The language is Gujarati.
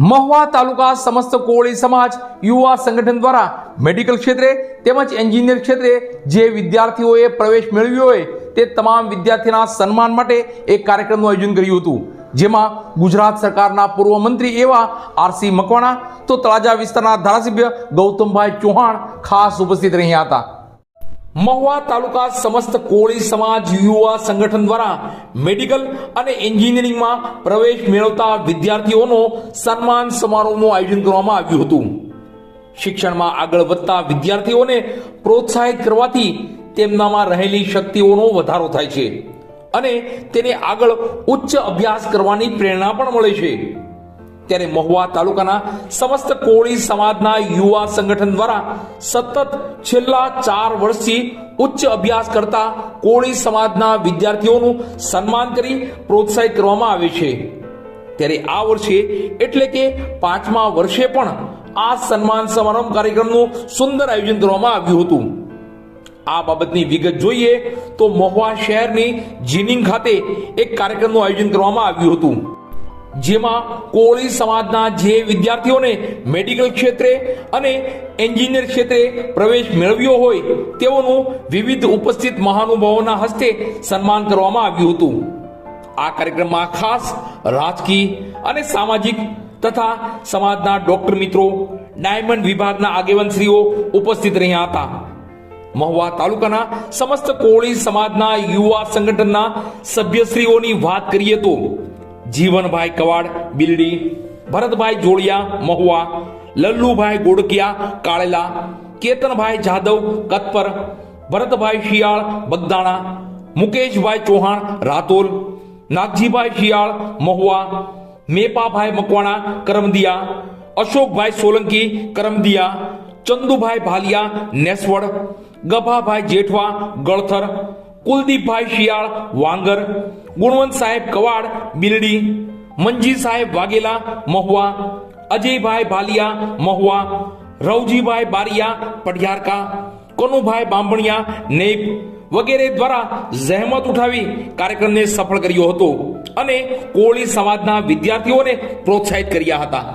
મહુવા તાલુકા સમસ્ત કોળી સમાજ યુવા સંગઠન દ્વારા મેડિકલ ક્ષેત્રે તેમજ એન્જિનિયર ક્ષેત્રે જે વિદ્યાર્થીઓએ પ્રવેશ મેળવ્યો હોય તે તમામ વિદ્યાર્થીના સન્માન માટે એક કાર્યક્રમનું આયોજન કર્યું હતું. જેમાં ગુજરાત સરકારના પૂર્વ મંત્રી એવા આરસી મકવાણા તો તળાજા વિસ્તારના ધારાસભ્ય ગૌતમભાઈ ચૌહાણ ખાસ ઉપસ્થિત રહ્યા હતા. મહુવા તાલુકા સમસ્ત કોળી સમાજ યુવા સંગઠન દ્વારા મેડિકલ અને એન્જિનિયરિંગમાં પ્રવેશ મેળવતા વિદ્યાર્થીઓનો સન્માન સમારોહનું આયોજન કરવામાં આવ્યું હતું. શિક્ષણમાં આગળ વધતા વિદ્યાર્થીઓને પ્રોત્સાહિત કરવાથી તેમનામાં રહેલી શક્તિઓનો વધારો થાય છે અને તેને આગળ ઉચ્ચ અભ્યાસ કરવાની પ્રેરણા પણ મળે છે. ત્યારે મહુવા તાલુકાના સમસ્ત કોળી સમાજના યુવા સંગઠન દ્વારા સતત છેલ્લા ચાર વર્ષથી ઉચ્ચ અભ્યાસ કરતા કોળી સમાજના વિદ્યાર્થીઓનું સન્માન કરી પ્રોત્સાહિત કરવામાં આવે છે. ત્યારે આ વર્ષે એટલે કે પાંચમા વર્ષે પણ આ સન્માન સમારંભ કાર્યક્રમનું સુંદર આયોજન કરવામાં આવ્યું હતું. આ બાબતની વિગત જોઈએ તો મહુવા શહેરની જીનિંગ ખાતે એક કાર્યક્રમનું આયોજન કરવામાં આવ્યું હતું. જેમાં કોળી સમાજના જે વિદ્યાર્થીઓને મેડિકલ ક્ષેત્રે અને એન્જિનિયર ક્ષેત્રે પ્રવેશ મેળવ્યો હોય, તેઓનું વિવિધ ઉપસ્થિત મહાનુભાવોના હસ્તે સન્માન કરવામાં આવ્યું હતું. આ કાર્યક્રમમાં ખાસ રાજકીય અને સામાજિક તથા સમાજના ડોક્ટર મિત્રો, ડાયમંડ વિભાગના આગેવાનશ્રીઓ ઉપસ્થિત રહ્યા હતા. મહુવા તાલુકાના સમસ્ત કોળી સમાજના યુવા સંગઠનના સભ્યશ્રીઓની વાત કરીએ તો જીવનભાઈ કવાડ બિલડી ભરતભાઈ જોડિયા મહુવા લલ્લુભાઈ ગોડકિયા કાળેલા કેતનભાઈ જાદવ કતપર ભરતભાઈ શિયાળ બગદાણા મુકેશભાઈ ચૌહાણ રાતોલ નાગજીભાઈ શિયાળ મહુવા મેપાભાઈ મકવાણા કરમદિયા અશોકભાઈ સોલંકી કરમદિયા ચંદુભાઈ ભાલિયા નેસવડ ગભાભાઈ જેઠવા ગળથર કુલદીપભાઈ શિયાળ વાંગર ગુણવંત સાહેબ કવાડ, બિલડી, મંજી સાહેબ વાઘેલા, મહુવા, અજયભાઈ ભાલિયા, મહુવા, રવજીભાઈ બારિયા, પઢિયારકા, કનુભાઈ બાંભણિયા, નેપ વગેરે દ્વારા જહેમત ઉઠાવી કાર્યક્રમને સફળ કર્યો હતો અને કોળી સમાજના વિદ્યાર્થીઓને પ્રોત્સાહિત કર્યા હતા.